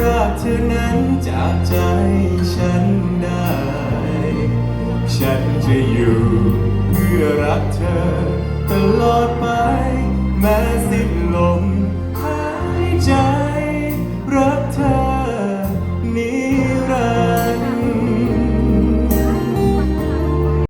รากเธอนั้นจากใจฉันได้ ฉันจะอยู่เพื่อรักเธอตลอดไป